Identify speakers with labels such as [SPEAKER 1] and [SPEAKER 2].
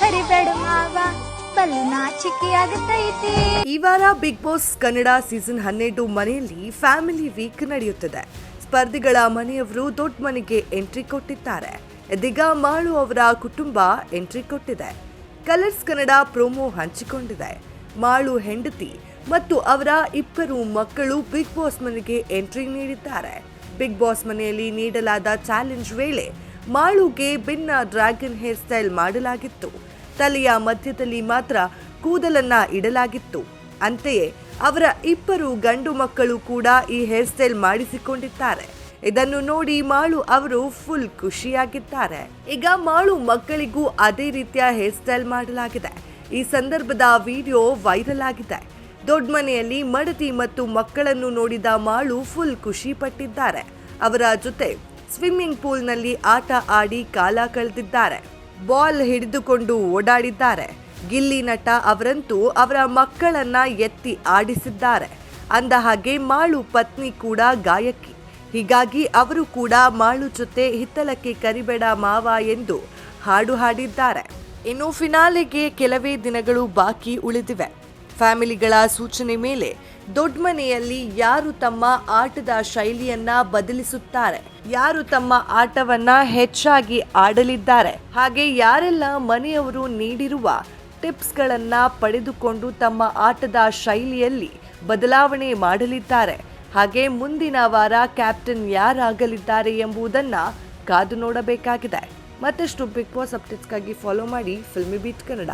[SPEAKER 1] ಕರಿಬೇಡ ಮಾವ. ನಾಚಿಕೆ ಆಗತೈತಿ.
[SPEAKER 2] ಈ ವಾರ ಬಿಗ್ ಬಾಸ್ ಕನ್ನಡ ಸೀಸನ್ ಹನ್ನೆರಡು ಮನೆಯಲ್ಲಿ ಫ್ಯಾಮಿಲಿ ವೀಕ್ ನಡೆಯುತ್ತದೆ. ಸ್ಪರ್ಧಿಗಳ ಮನೆಯವರು ದೊಡ್ಡ ಮನೆಗೆ ಎಂಟ್ರಿ ಕೊಟ್ಟಿದ್ದಾರೆ. ದಿಗ ಮಾಳು ಅವರ ಕುಟುಂಬ ಎಂಟ್ರಿ ಕೊಟ್ಟಿದೆ. ಕಲರ್ಸ್ ಕನ್ನಡ ಪ್ರೋಮೋ ಹಂಚಿಕೊಂಡಿದೆ. ಮಾಳು ಹೆಂಡತಿ ಮತ್ತು ಅವರ ಇಬ್ಬರು ಮಕ್ಕಳು ಬಿಗ್ ಬಾಸ್ ಮನೆಗೆ ಎಂಟ್ರಿ ನೀಡಿದ್ದಾರೆ. ಬಿಗ್ ಬಾಸ್ ಮನೆಯಲ್ಲಿ ನೀಡಲಾದ ಚಾಲೆಂಜ್ ವೇಳೆ ಮಾಳುಗೆ ಭಿನ್ನ ಡ್ರ್ಯಾಗನ್ ಹೇರ್ ಸ್ಟೈಲ್ ಮಾಡಲಾಗಿತ್ತು. ತಲೆಯ ಮಧ್ಯದಲ್ಲಿ ಮಾತ್ರ ಕೂದಲನ್ನ ಇಡಲಾಗಿತ್ತು. ಅಂತೆಯೇ ಅವರ ಇಬ್ಬರು ಗಂಡು ಮಕ್ಕಳು ಕೂಡ ಈ ಹೇರ್ ಸ್ಟೈಲ್ ಮಾಡಿಸಿಕೊಂಡಿದ್ದಾರೆ. ಇದನ್ನು ನೋಡಿ ಮಾಳು ಅವರು ಫುಲ್ ಖುಷಿಯಾಗಿದ್ದಾರೆ. ಈಗ ಮಾಳು ಮಕ್ಕಳಿಗೂ ಅದೇ ರೀತಿಯ ಹೇರ್ ಸ್ಟೈಲ್ ಮಾಡಲಾಗಿದೆ. ಈ ಸಂದರ್ಭದ ವಿಡಿಯೋ ವೈರಲ್ ಆಗಿದೆ. ದೊಡ್ಡ ಮನೆಯಲ್ಲಿ ಮಡತಿ ಮತ್ತು ಮಕ್ಕಳನ್ನು ನೋಡಿದ ಮಾಳು ಫುಲ್ ಖುಷಿ ಪಟ್ಟಿದ್ದಾರೆ ಅವರ ಜೊತೆ ಸ್ವಿಮ್ಮಿಂಗ್ ಪೂಲ್ನಲ್ಲಿ ಆಟ ಆಡಿ ಕಾಲ ಕಳೆದಿದ್ದಾರೆ. ಬಾಲ್ ಹಿಡಿದುಕೊಂಡು ಓಡಾಡಿದ್ದಾರೆ. ಗಿಲ್ಲಿ ನಟ ಅವರಂತೂ ಅವರ ಮಕ್ಕಳನ್ನ ಎತ್ತಿ ಆಡಿಸಿದ್ದಾರೆ. ಅಂದ ಹಾಗೆ ಮಾಳು ಪತ್ನಿ ಕೂಡ ಗಾಯಕಿ. ಹೀಗಾಗಿ ಅವರು ಕೂಡ ಮಾಳು ಜೊತೆ ಹಿತ್ತಲಕ್ಕೆ ಕರಿಬೇಡ ಮಾವ ಎಂದು ಹಾಡು ಹಾಡಿದ್ದಾರೆ. ಇನ್ನು ಫಿನಾಲೆಗೆ ಕೆಲವೇ ದಿನಗಳು ಬಾಕಿ ಉಳಿದಿವೆ. ಫ್ಯಾಮಿಲಿಗಳ ಸೂಚನೆ ಮೇಲೆ ದೊಡ್ಡ ಮನೆಯಲ್ಲಿ ಯಾರು ತಮ್ಮ ಆಟದ ಶೈಲಿಯನ್ನ ಬದಲಿಸುತ್ತಾರೆ, ಯಾರು ತಮ್ಮ ಆಟವನ್ನ ಹೆಚ್ಚಾಗಿ ಆಡಲಿದ್ದಾರೆ, ಹಾಗೆ ಯಾರೆಲ್ಲ ಮನೆಯವರು ನೀಡಿರುವ ಟಿಪ್ಸ್ಗಳನ್ನ ಪಡೆದುಕೊಂಡು ತಮ್ಮ ಆಟದ ಶೈಲಿಯಲ್ಲಿ ಬದಲಾವಣೆ ಮಾಡಲಿದ್ದಾರೆ, ಹಾಗೆ ಮುಂದಿನ ವಾರ ಕ್ಯಾಪ್ಟನ್ ಯಾರಾಗಲಿದ್ದಾರೆ ಎಂಬುದನ್ನ ಕಾದು ನೋಡಬೇಕಾಗಿದೆ. ಮತ್ತಷ್ಟು ಬಿಗ್ ಬಾಸ್ ಅಪ್ಡೇಟ್ಸ್ಗಾಗಿ ಫಾಲೋ ಮಾಡಿ ಫಿಲ್ಮಿ ಬೀಟ್ ಕನ್ನಡ